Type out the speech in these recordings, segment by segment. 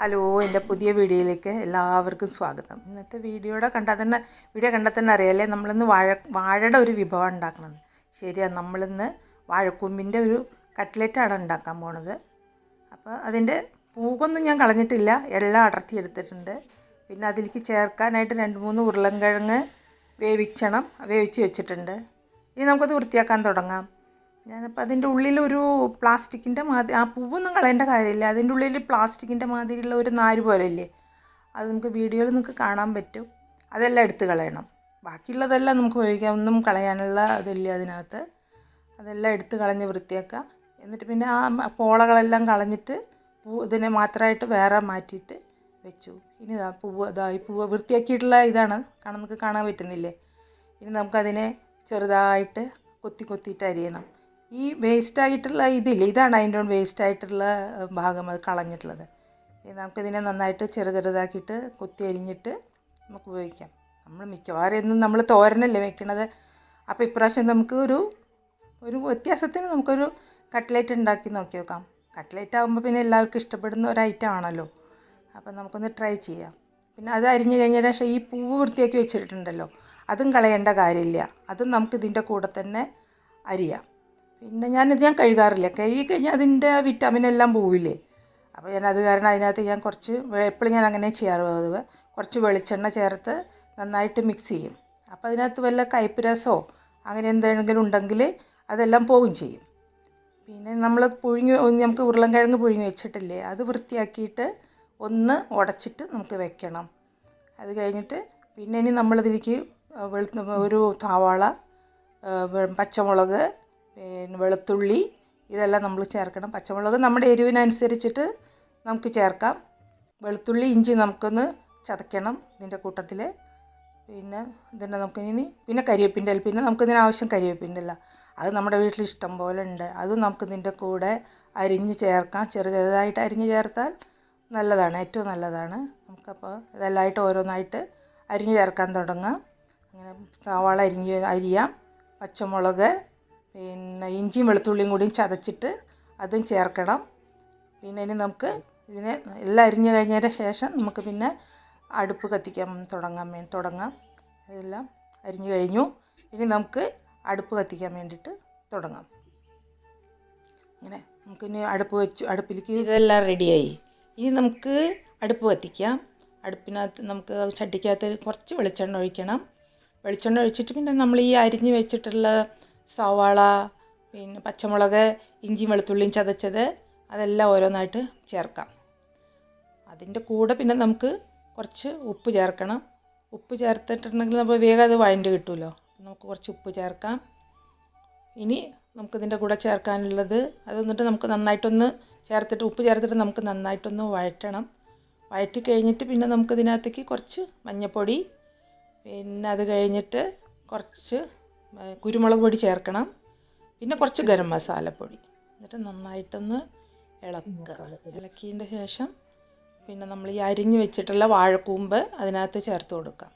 Hello എന്റെ പുതിയ വീഡിയോയിലേക്ക് എല്ലാവർക്കും സ്വാഗതം. ഇന്നത്തെ വീഡിയോയുടെ കണ്ടാൽ തന്നെ വീഡിയോ കണ്ടാൽ തന്നെ അറിയാമല്ലേ നമ്മളിന്ന് വാഴ വാഴയുടെ ഒരു വിഭവം ഉണ്ടാക്കണം ശരിയാണ് നമ്മളിന്ന് വാഴക്കൂമ്പിന്റെ ഒരു കട്ട്ലറ്റാണ് ഉണ്ടാക്കാൻ പോണത്. അപ്പോൾ അതിന്റെ പൂവൊന്നും ഞാൻ കളഞ്ഞിട്ടില്ല. എല്ലാം അടർത്തി എടുത്തിട്ടുണ്ട്. പിന്നെ അതിലേക്ക് ചേർക്കാനായിട്ട് രണ്ട് മൂന്ന് ഉരുളൻകിഴങ്ങ് വേവിച്ചണം വേവിച്ച് വെച്ചിട്ടുണ്ട്. ഇനി നമുക്കത് വൃത്തിയാക്കാൻ തുടങ്ങാം. ഞാനപ്പോൾ അതിന്റെ ഉള്ളിലൊരു പ്ലാസ്റ്റിക്കിന്റെ മാതിരി ആ പൂവൊന്നും കളയേണ്ട കാര്യമില്ല. അതിന്റെ ഉള്ളിൽ പ്ലാസ്റ്റിക്കിന്റെ മാതിരിയുള്ള ഒരു നാര് പോലെ ഇല്ലേ അത് നമുക്ക് വീഡിയോയിൽ നിങ്ങൾക്ക് കാണാൻ പറ്റും. അതെല്ലാം എടുത്ത് കളയണം. ബാക്കിയുള്ളതെല്ലാം നമുക്ക് ഉപയോഗിക്കാം. ഒന്നും കളയാനുള്ള ഇതില്ല അതിനകത്ത്. അതെല്ലാം എടുത്ത് കളഞ്ഞ് വൃത്തിയാക്കുക എന്നിട്ട് പിന്നെ ആ പോളകളെല്ലാം കളഞ്ഞിട്ട് പൂ ഇതിനെ മാത്രമായിട്ട് വേറെ മാറ്റിയിട്ട് വെച്ചു. ഇനി ഇതാ പൂവ് ഇതാ ഈ പൂവ് വൃത്തിയാക്കിയിട്ടുള്ള ഇതാണ്. കാണാൻ നമുക്ക് കാണാൻ പറ്റുന്നില്ലേ? ഇനി നമുക്കതിനെ ചെറുതായിട്ട് കൊത്തി കൊത്തിയിട്ട് അരിയണം. ഈ വേസ്റ്റ് ആയിട്ടുള്ള ഇതില്ല? ഇതാണ് അതിന്റെ വേസ്റ്റ് ആയിട്ടുള്ള ഭാഗം അത് കളഞ്ഞിട്ടുള്ളത്. നമുക്കിതിനെ നന്നായിട്ട് ചെറു ചെറുതാക്കിയിട്ട് കൊത്തി അരിഞ്ഞിട്ട് നമുക്ക് ഉപയോഗിക്കാം. നമ്മൾ മിക്കവാറും എന്നും നമ്മൾ തോരനല്ലേ വെക്കണത്. അപ്പോൾ ഇപ്രാവശ്യം നമുക്ക് ഒരു ഒരു വ്യത്യാസത്തിന് നമുക്കൊരു കട്ട്ലേറ്റ് ഉണ്ടാക്കി നോക്കി നോക്കാം. കട്ട്ലേറ്റ് ആകുമ്പോൾ പിന്നെ എല്ലാവർക്കും ഇഷ്ടപ്പെടുന്ന ഒരു ഐറ്റം ആണല്ലോ. അപ്പോൾ നമുക്കൊന്ന് ട്രൈ ചെയ്യാം. പിന്നെ അത് അരിഞ്ഞ് കഴിഞ്ഞ ശേഷം ഈ പൂവ് വൃത്തിയാക്കി വെച്ചിട്ടുണ്ടല്ലോ. അതും കളയേണ്ട കാര്യമില്ല. അതും നമുക്ക് ഇതിന്റെ കൂടെ തന്നെ അരിയാം. പിന്നെ ഞാനിത് ഞാൻ കഴുകാറില്ല. കഴുകി കഴിഞ്ഞാൽ അതിന്റെ വിറ്റാമിൻ എല്ലാം പോവില്ലേ? അപ്പോൾ ഞാൻ അത് കാരണം അതിനകത്ത് ഞാൻ കുറച്ച് എപ്പോഴും ഞാൻ അങ്ങനെ ചെയ്യാറ്. പതിവ് കുറച്ച് വെളിച്ചെണ്ണ ചേർത്ത് നന്നായിട്ട് മിക്സ് ചെയ്യും. അപ്പോൾ അതിനകത്ത് വല്ല കയ്പ്പ് അങ്ങനെ എന്തെങ്കിലും ഉണ്ടെങ്കിൽ അതെല്ലാം പോവുകയും ചെയ്യും. പിന്നെ നമ്മൾ പുഴുങ്ങി നമുക്ക് ഉരുളൻകിഴങ്ങ് പുഴുങ്ങി വെച്ചിട്ടില്ലേ അത് വൃത്തിയാക്കിയിട്ട് ഒന്ന് ഉടച്ചിട്ട് നമുക്ക് വെക്കണം. അത് കഴിഞ്ഞിട്ട് പിന്നെ ഇനി നമ്മളിതിലേക്ക് വെളുത്ത ഒരു സവാള പച്ചമുളക് പിന്നെ വെളുത്തുള്ളി ഇതെല്ലാം നമ്മൾ ചേർക്കണം. പച്ചമുളക് നമ്മുടെ എരിവിനനുസരിച്ചിട്ട് നമുക്ക് ചേർക്കാം. വെളുത്തുള്ളി ഇഞ്ചി നമുക്കൊന്ന് ചതയ്ക്കണം ഇതിന്റെ കൂട്ടത്തിൽ പിന്നെ ഇതിന്റെ നമുക്ക് ഇനി പിന്നെ കരിവേപ്പിന്റെ പിന്നെ നമുക്ക് ഇതിന് ആവശ്യം കരിവേപ്പിന്റെ അല്ല. അത് നമ്മുടെ വീട്ടിൽ ഇഷ്ടം പോലെ ഉണ്ട്. അതും നമുക്ക് ഇതിന്റെ കൂടെ അരിഞ്ഞ് ചേർക്കാം. ചെറു ചെറുതായിട്ട് അരിഞ്ഞ് ചേർത്താൽ നല്ലതാണ് ഏറ്റവും നല്ലതാണ്. നമുക്കപ്പോൾ ഇതെല്ലാമായിട്ട് ഓരോന്നായിട്ട് അരിഞ്ഞ് ചേർക്കാൻ തുടങ്ങാം. അങ്ങനെ സവാള അരിഞ്ഞ് അരിയാം. പച്ചമുളക് പിന്നെ ഇഞ്ചിയും വെളുത്തുള്ളിയും കൂടിയും ചതച്ചിട്ട് അതും ചേർക്കണം. പിന്നെ ഇനി നമുക്ക് ഇതിനെ എല്ലാം അരിഞ്ഞു കഴിഞ്ഞതിന് ശേഷം നമുക്ക് പിന്നെ അടുപ്പ് കത്തിക്കാൻ തുടങ്ങാൻ വേണ്ടി തുടങ്ങാം. ഇതെല്ലാം അരിഞ്ഞു കഴിഞ്ഞു. ഇനി നമുക്ക് അടുപ്പ് കത്തിക്കാൻ വേണ്ടിയിട്ട് തുടങ്ങാം. അങ്ങനെ നമുക്കിനി അടുപ്പ് വെച്ചു അടുപ്പിലേക്ക് ഇതെല്ലാം റെഡിയായി. ഇനി നമുക്ക് അടുപ്പ് കത്തിക്കാം. അടുപ്പിനകത്ത് നമുക്ക് ചട്ടിക്കകത്ത് കുറച്ച് വെളിച്ചെണ്ണ ഒഴിക്കണം. വെളിച്ചെണ്ണ ഒഴിച്ചിട്ട് പിന്നെ നമ്മൾ ഈ അരിഞ്ഞ് വെച്ചിട്ടുള്ള സവാള പിന്നെ പച്ചമുളക് ഇഞ്ചിയും വെളുത്തുള്ളിയും ചതച്ചത് അതെല്ലാം ഓരോന്നായിട്ട് ചേർക്കാം. അതിന്റെ കൂടെ പിന്നെ നമുക്ക് കുറച്ച് ഉപ്പ് ചേർക്കണം. ഉപ്പ് ചേർത്തിട്ടുണ്ടെങ്കിൽ നമ്മൾ വേഗം അത് വഴണ്ട് കിട്ടുമല്ലോ നമുക്ക് കുറച്ച് ഉപ്പ് ചേർക്കാം. ഇനി നമുക്കിതിന്റെ കൂടെ ചേർക്കാനുള്ളത് അത് എന്നിട്ട് നമുക്ക് നന്നായിട്ടൊന്ന് ചേർത്തിട്ട് ഉപ്പ് ചേർത്തിട്ട് നമുക്ക് നന്നായിട്ടൊന്ന് വഴറ്റണം. വഴറ്റി കഴിഞ്ഞിട്ട് പിന്നെ നമുക്കിതിനകത്തേക്ക് കുറച്ച് മഞ്ഞൾപ്പൊടി പിന്നെ അത് കഴിഞ്ഞിട്ട് കുറച്ച് കുരുമുളക് പൊടി ചേർക്കണം. പിന്നെ കുറച്ച് ഗരം മസാലപ്പൊടി. എന്നിട്ട് നന്നായിട്ടൊന്ന് ഇളക്കുക. ഇളക്കിയതിന്റെ ശേഷം പിന്നെ നമ്മൾ ഈ അരിഞ്ഞ് വെച്ചിട്ടുള്ള വാഴക്കൂമ്പ് അതിനകത്ത് ചേർത്ത് കൊടുക്കാം.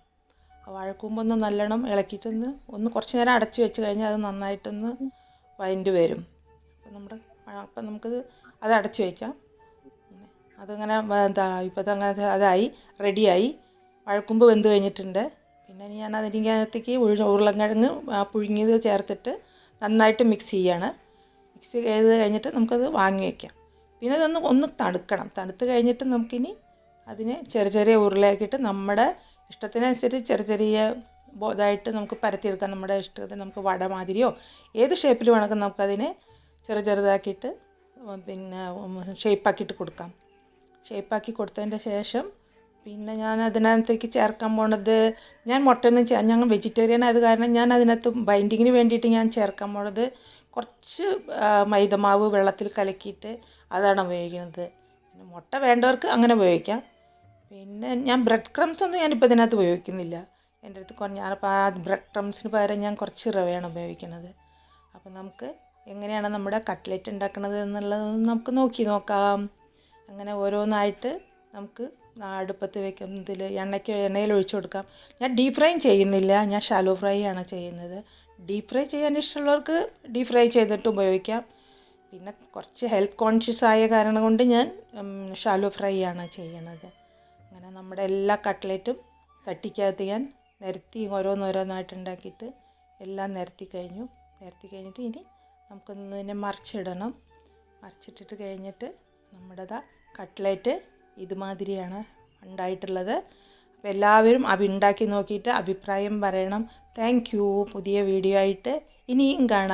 വാഴക്കൂമ്പൊന്ന് നല്ലോണം ഇളക്കിയിട്ടൊന്ന് ഒന്ന് കുറച്ച് നേരം അടച്ച് വെച്ച് കഴിഞ്ഞാൽ അത് നന്നായിട്ടൊന്ന് വൈൻഡ് വരും. അപ്പം നമ്മുടെ അപ്പം നമുക്കത് അത് അടച്ച് വയ്ക്കാം അതങ്ങനെ എന്താ ഇപ്പോൾ അതങ്ങനെ അതായി റെഡിയായി. വാഴക്കൂമ്പ് വെന്ത് കഴിഞ്ഞിട്ടുണ്ട്. പിന്നെ ഞാൻ അതിനകത്തേക്ക് ഉരുളക്കിഴങ്ങ് പുഴുങ്ങിയത് ചേർത്തിട്ട് നന്നായിട്ട് മിക്സ് ചെയ്യാണ്. മിക്സ് ചെയ്ത് കഴിഞ്ഞിട്ട് നമുക്കത് വാങ്ങി വയ്ക്കാം പിന്നെ ഇതൊന്ന് ഒന്ന് തണുക്കണം. തണുത്ത് കഴിഞ്ഞിട്ട് നമുക്കിനി അതിനെ ചെറിയ ചെറിയ ഉരുളയാക്കിയിട്ട് നമ്മുടെ ഇഷ്ടത്തിനനുസരിച്ച് ചെറിയ ചെറിയ ഇതായിട്ട് നമുക്ക് പരത്തിയെടുക്കാം. നമ്മുടെ ഇഷ്ടത്തിന് നമുക്ക് വട മാതിരിയോ ഏത് ഷേപ്പിൽ വേണമെങ്കിൽ നമുക്കതിനെ ചെറു ചെറുതാക്കിയിട്ട് പിന്നെ ഷേപ്പാക്കിയിട്ട് കൊടുക്കാം. ഷേപ്പാക്കി കൊടുത്തതിന്റെ ശേഷം പിന്നെ ഞാൻ അതിനകത്തേക്ക് ചേർക്കാൻ പോണത് ഞാൻ മുട്ടയൊന്നും ചേ ഞങ്ങൾ വെജിറ്റേറിയൻ ആയത് കാരണം ഞാൻ അതിനകത്ത് ബൈൻഡിങ്ങിന് വേണ്ടിയിട്ട് ഞാൻ ചേർക്കാൻ പോണത് കുറച്ച് മൈദമാവ് വെള്ളത്തിൽ കലക്കിയിട്ട് അതാണ് ഉപയോഗിക്കുന്നത്. പിന്നെ മുട്ട വേണ്ടവർക്ക് അങ്ങനെ ഉപയോഗിക്കാം. പിന്നെ ഞാൻ ബ്രെഡ് ക്രംസ് ഒന്നും ഞാനിപ്പോൾ ഇതിനകത്ത് ഉപയോഗിക്കുന്നില്ല. എന്റെ അടുത്ത് ഞാനിപ്പോൾ ആ ബ്രെഡ് ക്രംസിന് പകരം ഞാൻ കുറച്ച് റവയാണ് ഉപയോഗിക്കുന്നത്. അപ്പോൾ നമുക്ക് എങ്ങനെയാണ് നമ്മുടെ കട്ട്ലറ്റ് ഉണ്ടാക്കുന്നത് എന്നുള്ളത് നമുക്ക് നോക്കി നോക്കാം. അങ്ങനെ ഓരോന്നായിട്ട് നമുക്ക് അടുപ്പത്ത് വെക്കുന്നതിൽ എണ്ണയ്ക്ക് എണ്ണയിൽ ഒഴിച്ചു കൊടുക്കാം. ഞാൻ ഡീപ് ഫ്രൈ ചെയ്യുന്നില്ല. ഞാൻ ഷാലോ ഫ്രൈ ആണ് ചെയ്യുന്നത്. ഡീപ് ഫ്രൈ ചെയ്യാൻ ഇഷ്ടമുള്ളവർക്ക് ഡീപ് ഫ്രൈ ചെയ്തിട്ട് ഉപയോഗിക്കാം. പിന്നെ കുറച്ച് ഹെൽത്ത് കോൺഷ്യസ് ആയ കാരണം കൊണ്ട് ഞാൻ ഷാലോ ഫ്രൈ ആണ് ചെയ്യണത്. അങ്ങനെ നമ്മുടെ എല്ലാ കട്ട്ലറ്റും തട്ടിക്കകത്ത് ഞാൻ നിരത്തി ഓരോന്നോരോന്നായിട്ട് ഉണ്ടാക്കിയിട്ട് എല്ലാം നിരത്തി കഴിഞ്ഞു. നിരത്തി കഴിഞ്ഞിട്ട് ഇനി നമുക്കൊന്ന് മറിച്ചിടണം. മറിച്ചിട്ടിട്ട് കഴിഞ്ഞിട്ട് നമ്മുടേതാ കട്ട്ലറ്റ് ഇതുമാതിരിയാണ് ഉണ്ടായിട്ടുള്ളത്. അപ്പോൾ എല്ലാവരും അത് ഉണ്ടാക്കി നോക്കിയിട്ട് അഭിപ്രായം പറയണം. താങ്ക് യു പുതിയ വീഡിയോ ആയിട്ട് ഇനിയും കാണാം.